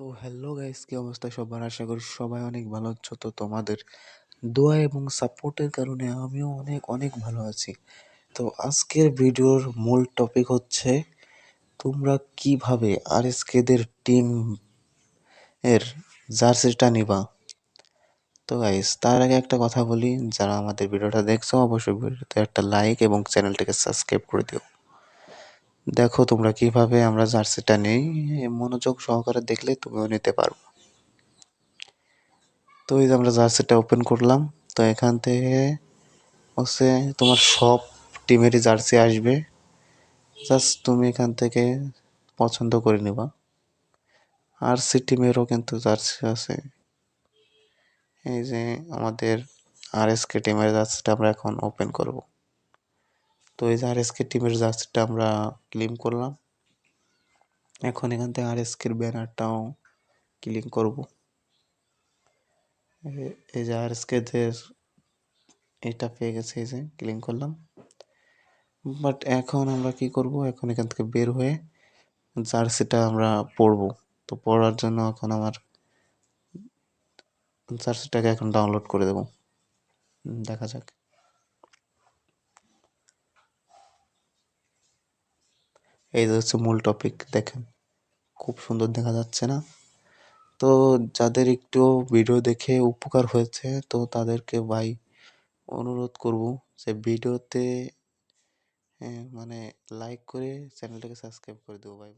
তো hello guys কি অবস্থা সবার? আশা করি সবাই অনেক ভালো আছো। তো তোমাদের দোয়া এবং সাপোর্টের কারণে আমিও অনেক অনেক ভালো আছি। তো আজকের ভিডিওর মূল টপিক হচ্ছে, তোমরা কীভাবে আর এসকেদের টিম এর জার্সিটা নিবা? তো গাইস তার আগে একটা কথা বলি, যারা আমাদের ভিডিওটা দেখছ অবশ্যই ভিডিওতে একটা লাইক এবং চ্যানেলটিকে সাবস্ক্রাইব করে দিও। দেখো তোমরা কীভাবে আমরা জার্সিটা নেই, মনোযোগ সহকারে দেখলে তুমিও নিতে পারব তো এই যে আমরা জার্সিটা ওপেন করলাম, তো এখান থেকে হচ্ছে তোমার সব টিমেরই জার্সি আসবে। জাস্ট তুমি এখান থেকে পছন্দ করে নিবা। আর সি টিমেরও কিন্তু জার্সি আছে। এই যে আমাদের আর এস কে টিমের জার্সিটা আমরা এখন ওপেন করব। তো এই যে আর এস কে টিমের জার্সিটা আমরা ক্লিম করলাম। এখন এখান থেকে আর এস কের ব্যানারটাও ক্লিক করব। এই যে আর এস কেদের এটা পেয়ে গেছে, এই যে ক্লিক করলাম। বাট এখন আমরা কি করব? এখন এখান থেকে বের হয়ে জার্সিটা আমরা পরবো। তো পড়ার জন্য এখন আমার জার্সিটাকে এখন ডাউনলোড করে দেব। দেখা যাক। এই হচ্ছে মূল টপিক দেখেন, খুব সুন্দর দেখা যাচ্ছে না? তো যাদের একটু ভিডিও দেখে উপকার হয়েছে, তো তাদেরকে ভাই অনুরোধ করব যে ভিডিওতে মানে লাইক করে চ্যানেলটাকে সাবস্ক্রাইব করে দেবো ভাই।